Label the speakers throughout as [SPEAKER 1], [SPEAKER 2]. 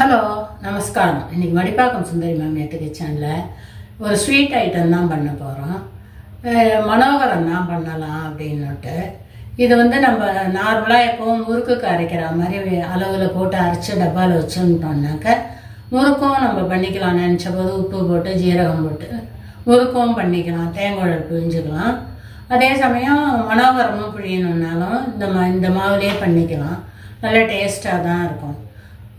[SPEAKER 1] Hello நமஸ்காரம். இன்றைக்கி மடிப்பாக்கம் சுந்தரி ma'am நேற்று சேனலில் ஒரு ஸ்வீட் ஐட்டம் தான் பண்ண போகிறோம் மனோகரம் தான் பண்ணலாம் அப்படின்னுட்டு. இது வந்து நம்ம நார்மலாக எப்பவும் முறுக்குக்கு அரைக்கிற மாதிரி அளவில் போட்டு அரைச்சி டப்பாவில் வச்சுட்டோம்னாக்க முறுக்கும் நம்ம பண்ணிக்கலாம். நினச்ச போது உப்பு போட்டு ஜீரகம் போட்டு முறுக்கும் பண்ணிக்கலாம். தேங்காய் பிழிஞ்சுக்கலாம். அதே சமயம் மனோகரமும் பிழியணுன்னாலும் இந்த மா இந்த மாவுலேயே பண்ணிக்கலாம். நல்ல டேஸ்ட்டாக தான் இருக்கும்.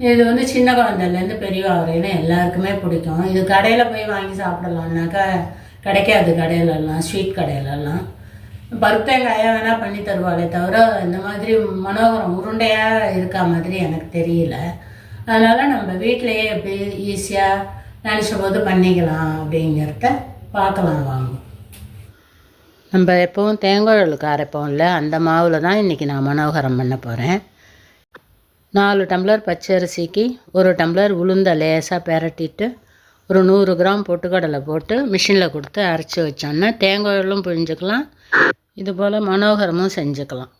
[SPEAKER 1] இது வந்து சின்ன குழந்தைலேருந்து பெரியவா வரையிலும் எல்லாருக்குமே பிடிக்கும். இது கடையில் போய் வாங்கி சாப்பிடலாம்னாக்கா கிடைக்காது கடையிலலாம் ஸ்வீட் கடையிலலாம். பருத்தேங்காயாக வேணால் பண்ணி தருவாளே தவிர இந்த மாதிரி மனோகரம் உருண்டையாக இருக்கா மாதிரி எனக்கு தெரியல. அதனால் நம்ம வீட்டிலையே எப்படி ஈஸியாக நினச்ச போது பண்ணிக்கலாம் அப்படிங்கிறத பார்க்கலாம் வாங்க. நம்ம எப்பவும் அரைப்போம் அரைப்போம்ல அந்த மாவில் தான் இன்றைக்கி நான் மனோகரம் பண்ண போகிறேன் நாலு டம்ளர் பச்சரிசிக்கு ஒரு டம்ளர் உளுந்த லேசாக பெரட்டிட்டு ஒரு நூறு கிராம் பொட்டுக்கடலை போட்டு மிஷினில் கொடுத்து அரைச்சி வச்சோன்னா தேங்காயும் பிழிஞ்சுக்கலாம். இது போல் மனோகரமும் செஞ்சுக்கலாம்.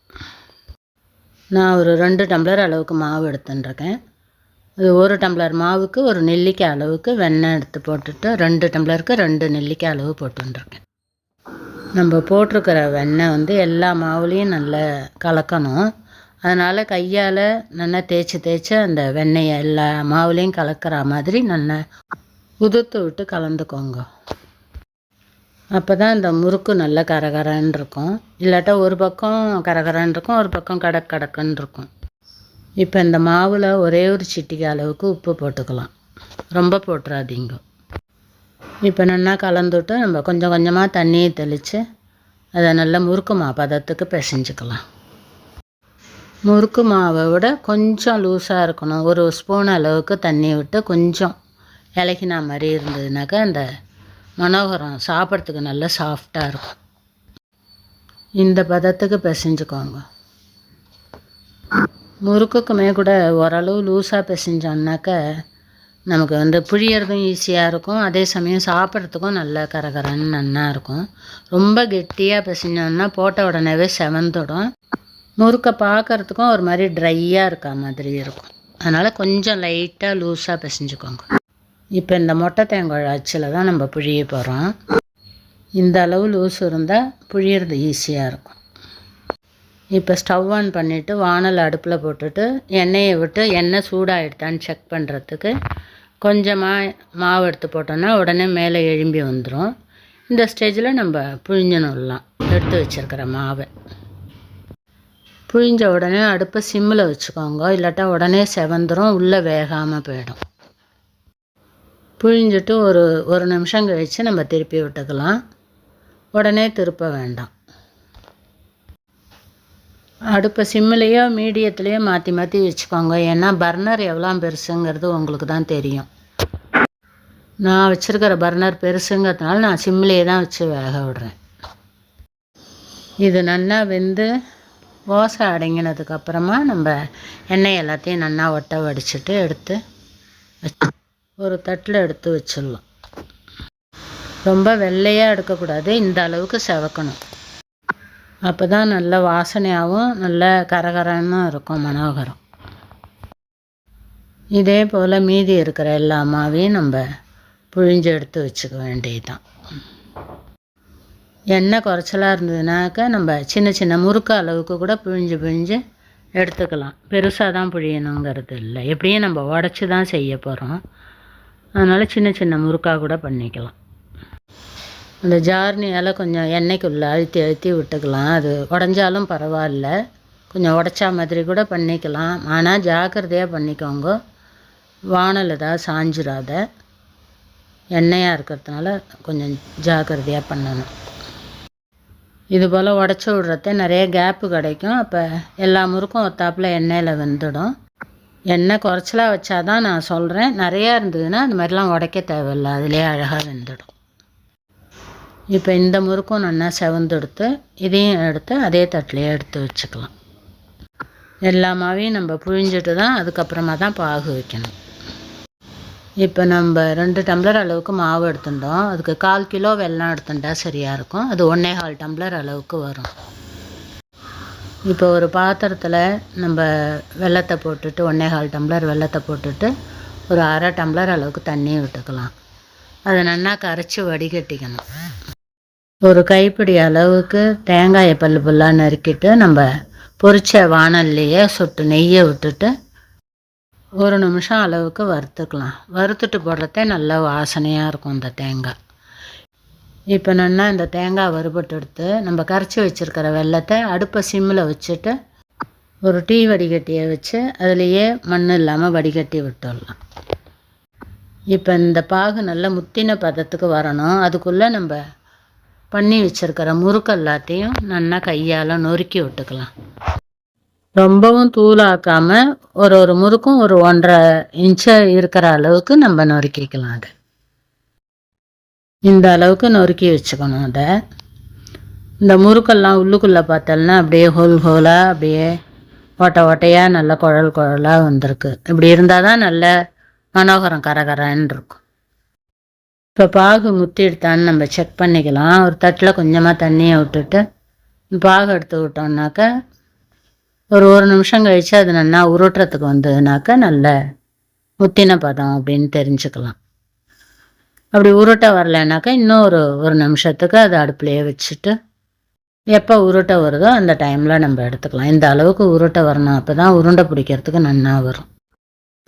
[SPEAKER 1] நான் ஒரு ரெண்டு டம்ளர் அளவுக்கு மாவு எடுத்துட்டுருக்கேன். அது ஒரு டம்ளர் மாவுக்கு ஒரு நெல்லிக்காய் அளவுக்கு வெண்ணெய் எடுத்து போட்டுட்டு ரெண்டு டம்ளருக்கு ரெண்டு நெல்லிக்காய் அளவு போட்டுருக்கேன் நம்ம போட்டிருக்கிற வெண்ணெய் வந்து எல்லா மாவுலேயும் நல்லா கலக்கணும். அதனால் கையால் நல்லா தேய்ச்சி தேய்ச்சி அந்த வெண்ணெயை எல்லா மாவுலேயும் கலக்கிற மாதிரி நல்லா உதுத்து விட்டு கலந்துக்கோங்க. அப்போ தான் இந்த முறுக்கு நல்லா கரகரன்னு இருக்கும். இல்லாட்டா ஒரு பக்கம் கரகரன்னு இருக்கும் ஒரு பக்கம் கடக் கடக்குன்னு இருக்கும். இப்போ இந்த மாவில் ஒரே ஒரு சிட்டிகை அளவுக்கு உப்பு போட்டுக்கலாம். ரொம்ப போட்டுறாதீங்க. இப்போ நல்லா கலந்துட்டு நம்ம கொஞ்சம் கொஞ்சமாக தண்ணியை தெளித்து அதை நல்லா முறுக்கு மா பதத்துக்கு பிசைஞ்சுக்கலாம். முறுக்கு மாவை விட கொஞ்சம் லூஸாக இருக்கணும். ஒரு ஸ்பூன் அளவுக்கு தண்ணி விட்டு கொஞ்சம் இலகினா மாதிரி இருந்ததுனாக்கா அந்த மனோகரம் சாப்பிட்றதுக்கு நல்லா சாஃப்டாக இருக்கும். இந்த பதத்துக்கு பிசைஞ்சுக்கோங்க. முறுக்குக்குமே கூட ஓரளவு லூஸாக பிசைஞ்சோம்னாக்க நமக்கு வந்து புழியறதும் ஈஸியாக இருக்கும். அதே சமயம் சாப்பிட்றதுக்கும் நல்லா கரகரன்னு நல்லா இருக்கும். ரொம்ப கெட்டியாக பிசைஞ்சோம்னா போட்ட உடனேவே செவந்துடும். முறுக்கை பார்க்கறதுக்கும் ஒரு மாதிரி ட்ரையாக இருக்கா மாதிரி இருக்கும். அதனால் கொஞ்சம் லைட்டாக லூஸாக பிசைஞ்சுக்கோங்க. இப்போ இந்த மொட்டை தேங்காய் அச்சில் தான் நம்ம புழிய போகிறோம் இந்த அளவு லூஸ் இருந்தால் புழியறது ஈஸியாக இருக்கும். இப்போ ஸ்டவ் ஆன் பண்ணிவிட்டு வானல் அடுப்பில் போட்டுட்டு எண்ணெயை விட்டு எண்ணெய் சூடாகிடுதான்னு செக் பண்ணுறதுக்கு கொஞ்சமாக மாவு எடுத்து போட்டோன்னா உடனே மேலே எழும்பி வந்துடும் இந்த ஸ்டேஜில் நம்ம புழிஞ்சணும்லாம் எடுத்து வச்சுருக்கிற மாவை. புழிஞ்ச உடனே அடுப்பை சிம்மில் வச்சுக்கோங்க. இல்லாட்டா உடனே செவந்துரும் உள்ளே வேகாமல் போயிடும். புழிஞ்சிட்டு ஒரு ஒரு நிமிஷம் கழித்து நம்ம திருப்பி விட்டுக்கலாம். உடனே திருப்ப வேண்டாம். அடுப்பை சிம்மிலையோ மீடியத்துலேயோ மாற்றி மாற்றி வச்சுக்கோங்க. ஏன்னா பர்னர் எவ்வளோ பெருசுங்கிறது உங்களுக்கு தான் தெரியும். நான் வச்சுருக்கிற பர்னர் பெருசுங்கிறதுனால நான் சிம்மிலேயே தான் வச்சு வேக விடுறேன். இது நல்லா வெந்து ஓசை அடங்கினதுக்கப்புறமா நம்ம எண்ணெய் எல்லாத்தையும் நல்லா ஒட்ட வடிச்சிட்டு எடுத்து ஒரு தட்டில் எடுத்து வச்சிடலாம். ரொம்ப வெள்ளையாக எடுக்கக்கூடாது இந்த அளவுக்கு செவக்கணும். அப்போ தான் நல்ல வாசனையாகவும் நல்ல கரகரன்னு இருக்கும் மனோகரம். இதே போல் மீதி இருக்கிற எல்லா மாவையும் நம்ம புழிஞ்சு எடுத்து வச்சுக்க வேண்டியதுதான். எண்ணெய் குறைச்சலாக இருந்ததுனாக்கா நம்ம சின்ன சின்ன முறுக்கு அளவுக்கு கூட பிழிஞ்சு பிழிஞ்சு எடுத்துக்கலாம். பெருசாக தான் பிழியணுங்கிறது இல்லை. எப்படியும் நம்ம உடச்சி தான் செய்ய போகிறோம் அதனால் சின்ன சின்ன முறுக்காக கூட பண்ணிக்கலாம். அந்த ஜார்னியால் கொஞ்சம் எண்ணெய்க்குள்ளே அழுத்தி அழுத்தி விட்டுக்கலாம். அது உடஞ்சாலும் பரவாயில்ல. கொஞ்சம் உடச்சா மாதிரி கூட பண்ணிக்கலாம். ஆனால் ஜாக்கிரதையாக பண்ணிக்கோங்க. வானல் ஏதாவது சாஞ்சிடாத எண்ணெயாக இருக்கிறதுனால கொஞ்சம் ஜாக்கிரதையாக பண்ணணும். இது போல் உடச்சி விட்றத நிறைய கேப்பு கிடைக்கும். அப்போ எல்லா முறுக்கும் ஒத்தாப்பில் எண்ணெயில் வெந்துடும். எண்ணெய் குறைச்சலாக வச்சா தான் நான் சொல்கிறேன் நிறையா இருந்ததுன்னா அந்த மாதிரிலாம் உடைக்க தேவையில்ல. அதிலே அழகாக வெந்துடும். இப்போ இந்த முறுக்கும் நல்லா செவந்தெடுத்து இதையும் எடுத்து அதே தட்டிலையே எடுத்து வச்சுக்கலாம். எல்லா மாவையும் நம்ம புழிஞ்சிட்டு தான் அதுக்கப்புறமா தான் பாகு வைக்கணும். இப்போ நம்ம ரெண்டு டம்ளர் அளவுக்கு மாவு எடுத்துட்டோம். அதுக்கு கால் கிலோ வெல்லம் எடுத்துட்டா சரியாக இருக்கும். அது ஒன்றே கால் டம்ளர் அளவுக்கு வரும். இப்போ ஒரு பாத்திரத்தில் நம்ம வெல்லத்தை போட்டுட்டு ஒன்றே கால் டம்ளர் வெல்லத்தை போட்டுட்டு ஒரு அரை டம்ளர் அளவுக்கு தண்ணி விட்டுக்கலாம். அதை நல்லா கரைச்சி வடிகட்டிக்கணும். ஒரு கைப்பிடி அளவுக்கு தேங்காயை பல்லு புல்லாக நறுக்கிட்டு நம்ம பொரிச்ச வானல்லையே சுட்டு நெய்யை விட்டுட்டு ஒரு நிமிஷம் அளவுக்கு வறுத்துக்கலாம். வறுத்துட்டு போடுறதே நல்ல வாசனையாக இருக்கும் இந்த தேங்காய். இப்போ நல்லா இந்த தேங்காய் வறுபட்டு எடுத்து நம்ம கரைச்சி வச்சுருக்கிற வெள்ளத்தை அடுப்பை சிம்மில் வச்சுட்டு ஒரு டீ வடிகட்டியை வச்சு அதுலேயே மண் இல்லாமல் வடிகட்டி விட்டுடலாம். இப்போ இந்த பாகு நல்ல முத்தின பதத்துக்கு வரணும். அதுக்குள்ளே நம்ம பண்ணி வச்சுருக்கிற முறுக்கு எல்லாத்தையும் நல்லா கையால் நொறுக்கி விட்டுக்கலாம். ரொம்பவும் தூளாக்காம ஒரு ஒரு முறுக்கும் ஒரு ஒன்றரை இன்ச்சை இருக்கிற அளவுக்கு நம்ம நொறுக்கிக்கலாம் அதை. இந்த அளவுக்கு நொறுக்கி வச்சுக்கணும் அதை. இந்த முறுக்கெல்லாம் உள்ளுக்குள்ளே பார்த்தோம்னா அப்படியே ஹோல் ஹோலாக அப்படியே ஓட்டை ஓட்டையாக நல்ல குழல் குழலாக வந்திருக்கு. இப்படி இருந்தால் தான் நல்ல மனோகரம் கரகரன்னு இருக்கும். இப்போ பாகு முத்தி எடுத்தான்னு நம்ம செக் பண்ணிக்கலாம். ஒரு தட்டில் கொஞ்சமாக தண்ணியை விட்டுட்டு பாகு எடுத்து விட்டோம்னாக்கா ஒரு ஒரு நிமிஷம் கழித்து அது நல்லா உருட்டுறதுக்கு வந்ததுனாக்கா நல்ல முத்தின பதம் அப்படின்னு தெரிஞ்சுக்கலாம். அப்படி உருட்ட வரலைனாக்கா இன்னும் ஒரு ஒரு நிமிஷத்துக்கு அதை அடுப்புலையே வச்சுட்டு எப்போ உருட்டை வருதோ அந்த டைமில் நம்ம எடுத்துக்கலாம். இந்த அளவுக்கு உருட்டை வரணும். அப்போ தான் உருண்டை பிடிக்கிறதுக்கு நன்னா வரும்.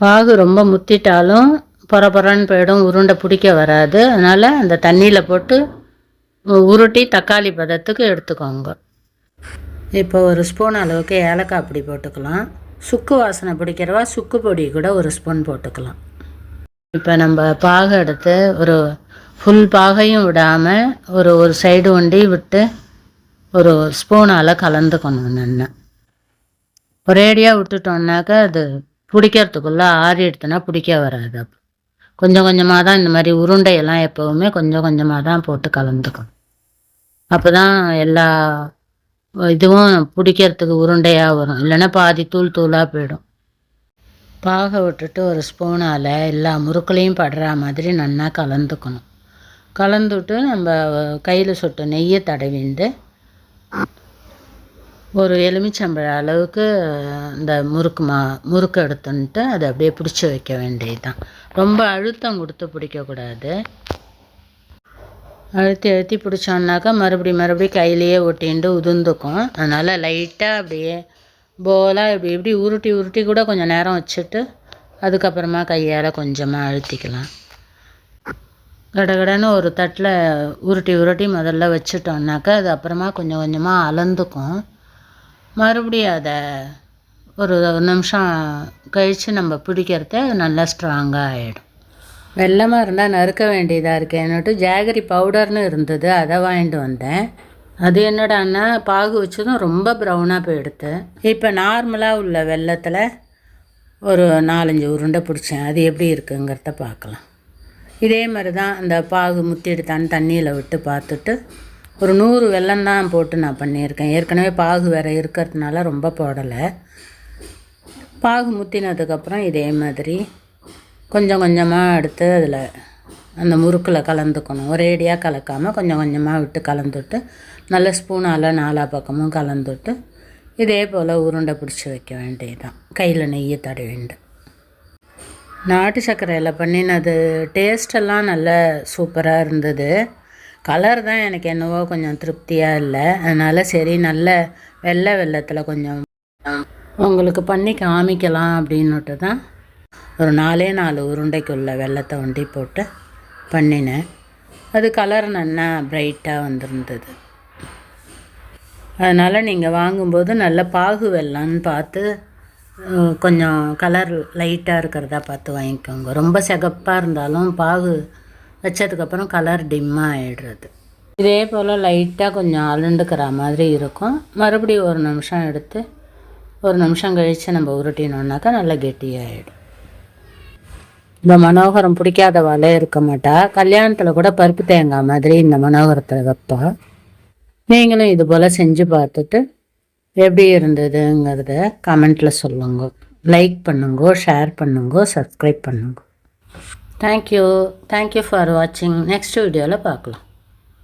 [SPEAKER 1] பாகு ரொம்ப முத்திட்டாலும் பொற பொறன்னு போயிடும். உருண்டை பிடிக்க வராது. அதனால் அந்த தண்ணியில் போட்டு உருட்டி தக்காளி பதத்துக்கு எடுத்துக்கோங்க. இப்போ ஒரு ஸ்பூன் அளவுக்கு ஏலக்காய் பொடி போட்டுக்கலாம். சுக்கு வாசனை பிடிக்கிறவா சுக்கு பொடி கூட ஒரு ஸ்பூன் போட்டுக்கலாம். இப்போ நம்ம பாகை எடுத்து ஒரு ஃபுல் பாகையும் விடாமல் ஒரு ஒரு சைடு ஒண்டி விட்டு ஒரு ஸ்பூனால் கலந்துக்கணும் நின்று ஒரேடியாக விட்டுட்டோம்னாக்கா அது பிடிக்கிறதுக்குள்ளே ஆறி எடுத்தோன்னா பிடிக்க வராது அப்போ. கொஞ்சம் கொஞ்சமாக தான் இந்த மாதிரி உருண்டையெல்லாம் எப்போவுமே கொஞ்சம் கொஞ்சமாக தான் போட்டு கலந்துக்கணும். அப்போ தான் எல்லா இதுவும் பிடிக்கிறதுக்கு உருண்டையாக வரும். இல்லைன்னா பாதி தூள் தூளாக போயிடும். பாக விட்டுட்டு ஒரு ஸ்பூனால் எல்லா முறுக்களையும் படுற மாதிரி நல்லா கலந்துக்கணும். கலந்துட்டு நம்ம கையில் சுட்டு நெய்யை தடவிண்டு ஒரு எலுமிச்சம்பழ அளவுக்கு இந்த முறுக்கு மா முறுக்கு எடுத்துன்ட்டு அதை அப்படியே பிடிச்சி வைக்க வேண்டியது தான் ரொம்ப அழுத்தம் கொடுத்து பிடிக்கக்கூடாது. அழுத்தி அழுத்தி பிடிச்சோன்னாக்கா மறுபடியும் மறுபடியும் கையிலையே ஒட்டிண்டு உதிர்ந்துக்கும் அதனால் லைட்டாக அப்படியே போலாக இப்படி இப்படி உருட்டி உருட்டி கூட கொஞ்சம் நேரம் வச்சுட்டு அதுக்கப்புறமா கையால் கொஞ்சமாக அழுத்திக்கலாம். கடகடன்னு ஒரு தட்டில் உருட்டி உருட்டி முதல்ல வச்சுட்டோம்னாக்கா அது அப்புறமா கொஞ்சம் கொஞ்சமாக அலந்துக்கும் மறுபடியும் அதை ஒரு நிமிஷம் கழித்து நம்ம பிடிக்கிறத நல்லா ஸ்ட்ராங்காக ஆகிடும் வெள்ளமாக இருந்தால் நறுக்க வேண்டியதாக இருக்கேன்னுட்டு ஜாகரி பவுடர்னு இருந்தது அதை வாங்கிட்டு வந்தேன். அது என்னடான்னா பாகு வச்சதும் ரொம்ப ப்ரௌனாக போயிடுத்து. இப்போ நார்மலாக உள்ள வெள்ளத்தில் ஒரு நாலஞ்சு உருண்டை பிடிச்சேன். அது எப்படி இருக்குங்கிறத பார்க்கலாம் இதே மாதிரி தான் அந்த பாகு முத்தி எடுத்தான்னு தண்ணியில் விட்டு பார்த்துட்டு ஒரு நூறு வெல்லம் தான் போட்டு நான் பண்ணியிருக்கேன். ஏற்கனவே பாகு வேறு இருக்கிறதுனால ரொம்ப போடலை. பாகு முத்தினதுக்கப்புறம் இதே மாதிரி கொஞ்சம் கொஞ்சமாக எடுத்து அதில் அந்த முறுக்கில் கலந்துக்கணும். ஒரேடியாக கலக்காமல் கொஞ்சம் கொஞ்சமாக விட்டு கலந்துட்டு நல்ல ஸ்பூனால் நாலா பக்கமும் கலந்துட்டு இதே போல் உருண்டை பிடிச்சி வைக்க வேண்டியதுதான். கையில் நெய்யை தடவிண்டு நாட்டு சர்க்கரையில் பண்ணினது டேஸ்டெல்லாம் நல்ல சூப்பராக இருந்தது. கலர் தான் எனக்கு என்னவோ கொஞ்சம் திருப்தியாக இல்லை. அதனால் சரி நல்ல வெள்ளை வெள்ளத்தில் கொஞ்சம் உங்களுக்கு பண்ணி காமிக்கலாம் அப்படின்னுட்டு தான் ஒரு நாலே நாலு உருண்டைக்குள்ள வெள்ளத்தை ஒண்டி போட்டு பண்ணினேன். அது கலர் நல்லா பிரைட்டாக வந்திருந்தது. அதனால் நீங்கள் வாங்கும்போது நல்ல பாகு வெள்ளம்னு பார்த்து கொஞ்சம் கலர் லைட்டாக இருக்கிறதா பார்த்து வாங்கிக்கோங்க. ரொம்ப சிகப்பாக இருந்தாலும் பாகு வச்சதுக்கப்புறம் கலர் டிம்மாக ஆகிடுறது இதே போல் லைட்டாக கொஞ்சம் அலண்டுக்கிற மாதிரி இருக்கும். மறுபடியும் ஒரு நிமிஷம் எடுத்து ஒரு நிமிஷம் கழித்து நம்ம உருட்டினோன்னாக்கா நல்லா கெட்டியாகிடும் இந்த மனோகரம் பிடிக்காதவாளே இருக்க மாட்டா. கல்யாணத்தில் கூட பருப்பு தேங்காய் மாதிரி இந்த மனோகரத்தில் வைப்பா. நீங்களும் இது போல் செஞ்சு பார்த்துட்டு எப்படி இருந்ததுங்கிறத கமெண்ட்டில் சொல்லுங்க. லைக் பண்ணுங்க ஷேர் பண்ணுங்க சப்ஸ்கிரைப் பண்ணுங்க. Thank you thank you for வாட்சிங் நெக்ஸ்ட் வீடியோவில் பார்க்கலாம்.